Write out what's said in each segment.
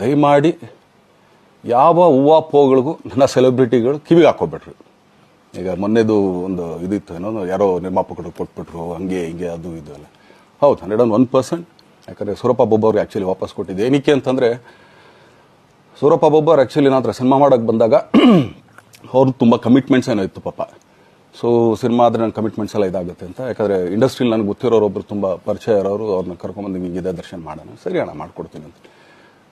ದಯಮಾಡಿ ಯಾವ ಹೂವಾಪೋಗಳಿಗೂ ನನ್ನ ಸೆಲೆಬ್ರಿಟಿಗಳು ಕಿವಿಗೆ ಹಾಕೋಬೇಡ್ರಿ ಈಗ ಮೊನ್ನೆದು ಒಂದು ಇದಿತ್ತು, ಏನೋ ಯಾರೋ ನಿರ್ಮಾಪಕರು ಕೊಟ್ಬಿಟ್ರು, ಹಂಗೆ ಹಿಂಗೆ ಅದು ಇದು ಎಲ್ಲ. ಹೌದು, ಹಂಡ್ರೆಡ್ ಆನ್ ಒನ್ ಪರ್ಸೆಂಟ್. ಯಾಕಂದರೆ ಸೂರಪ್ಪ ಬೊಬ್ಬವ್ರಿಗೆ ಆ್ಯಕ್ಚುಲಿ ವಾಪಸ್ ಕೊಟ್ಟಿದ್ದೆ. ಏನಕ್ಕೆ ಅಂತಂದರೆ, ಸೂರಪ್ಪ ಬೊಬ್ಬರ್ ಆ್ಯಕ್ಚುಲಿ ನಾನು ಹತ್ರ ಸಿನಿಮಾ ಮಾಡೋಕ್ಕೆ ಬಂದಾಗ ಅವ್ರದ್ದು ತುಂಬ ಕಮಿಟ್ಮೆಂಟ್ಸ್ ಏನೋ ಇತ್ತು ಪಾಪ. ಸೊ ಸಿನಿಮಾ ಆದರೆ ನನ್ನ ಕಮಿಟ್ಮೆಂಟ್ಸ್ ಎಲ್ಲ ಇದಾಗುತ್ತೆ ಅಂತ. ಯಾಕಂದರೆ ಇಂಡಸ್ಟ್ರಿಲಿ ನನಗೆ ಗೊತ್ತಿರೋರು ಒಬ್ಬರು ತುಂಬ ಪರಿಚಯ ಇರೋರು ಅವ್ರನ್ನ ಕರ್ಕೊಂಬಂದು ಹಿಂಗಿದೆ ದರ್ಶನ ಮಾಡೋಣ, ಸರಿ ಅಣ್ಣ, ಮಾಡ್ಕೊಡ್ತೀನಿ ಅಂತ.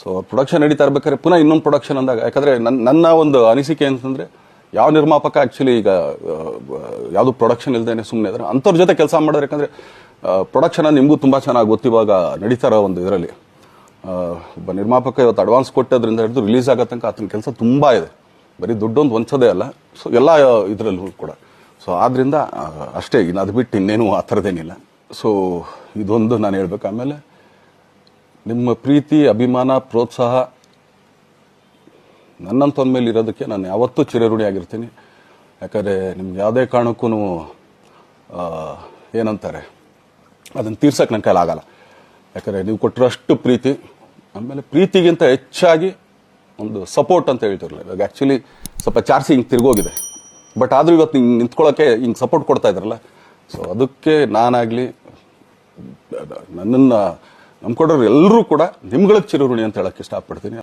ಸೊ ಪ್ರೊಡಕ್ಷನ್ ನಡೀತಾ ಇರ್ಬೇಕಾದ್ರೆ ಪುನಃ ಇನ್ನೊಂದು ಪ್ರೊಡಕ್ಷನ್ ಅಂದಾಗ, ಯಾಕಂದ್ರೆ ನನ್ನ ನನ್ನ ಒಂದು ಅನಿಸಿಕೆ ಅಂತಂದ್ರೆ, ಯಾವ ನಿರ್ಮಾಪಕ ಆ್ಯಕ್ಚುಲಿ ಈಗ ಯಾವುದು ಪ್ರೊಡಕ್ಷನ್ ಇಲ್ಲದೇನೆ ಸುಮ್ಮನೆ ಇದ್ರೆ ಅಂಥವ್ರ ಜೊತೆ ಕೆಲಸ ಮಾಡೋರು ಯಾಕಂದ್ರೆ ಪ್ರೊಡಕ್ಷನ್ ನಿಮಗೂ ತುಂಬ ಚೆನ್ನಾಗಿ ಗೊತ್ತಿವಾಗ ನಡೀತಾರೆ ನಡೀತಾ ಒಂದು ಇದರಲ್ಲಿ. ಒಬ್ಬ ನಿರ್ಮಾಪಕ ಇವತ್ತು ಅಡ್ವಾನ್ಸ್ ಕೊಟ್ಟದ್ರಿಂದ ಹಿಡಿದು ರಿಲೀಸ್ ಆಗೋ ತನಕ ಆತನ ಕೆಲಸ ತುಂಬ ಇದೆ. ಬರೀ ದುಡ್ಡೊಂದು ಹೊಂಚೋದೇ ಅಲ್ಲ ಸೊ ಎಲ್ಲ ಇದರಲ್ಲೂ ಕೂಡ. ಸೊ ಆದ್ದರಿಂದ ಅಷ್ಟೇ, ಇನ್ನು ಅದು ಬಿಟ್ಟು ಇನ್ನೇನು ಆ ಥರದ್ದೇನಿಲ್ಲ. ಸೊ ಇದೊಂದು ನಾನು ಹೇಳ್ಬೇಕು. ಆಮೇಲೆ ನಿಮ್ಮ ಪ್ರೀತಿ, ಅಭಿಮಾನ, ಪ್ರೋತ್ಸಾಹ ನನ್ನಂತೊಂದ ಮೇಲೆ ಇರೋದಕ್ಕೆ ನಾನು ಯಾವತ್ತೂ ಚಿರಋಣಿ ಆಗಿರ್ತೀನಿ ಯಾಕಂದರೆ ನಿಮ್ಗೆ ಯಾವುದೇ ಕಾರಣಕ್ಕೂ ಏನಂತಾರೆ, ಅದನ್ನು ತೀರ್ಸಕ್ಕೆ ನನ್ನ ಆಗಲ್ಲ. ಯಾಕಂದರೆ ನೀವು ಕೊಟ್ಟಿರೋಷ್ಟು ಪ್ರೀತಿ, ಆಮೇಲೆ ಪ್ರೀತಿಗಿಂತ ಹೆಚ್ಚಾಗಿ ಒಂದು ಸಪೋರ್ಟ್ ಅಂತ ಹೇಳ್ತಿರಲಿಲ್ಲ ಇವಾಗ ಆ್ಯಕ್ಚುಲಿ ಸ್ವಲ್ಪ ಚಾರ್ಸಿ ಹಿಂಗೆ ತಿರ್ಗೋಗಿದೆ. ಬಟ್ ಆದರೂ ಇವತ್ತು ಹಿಂಗೆ ನಿಂತ್ಕೊಳ್ಳೋಕ್ಕೆ ಹಿಂಗೆ ಸಪೋರ್ಟ್ ಕೊಡ್ತಾ ಇದ್ರಲ್ಲ. ಸೊ ಅದಕ್ಕೆ ನಾನಾಗಲಿ ನನ್ನನ್ನು ನಂಬ್ಕೊಡೋರು ಎಲ್ಲರೂ ಕೂಡ ನಿಮ್ಗಳಿಗೆ ಚಿರಋಣಿ ಅಂತ ಹೇಳಕ್ಕೆ ಇಷ್ಟಪಡ್ತೀನಿ.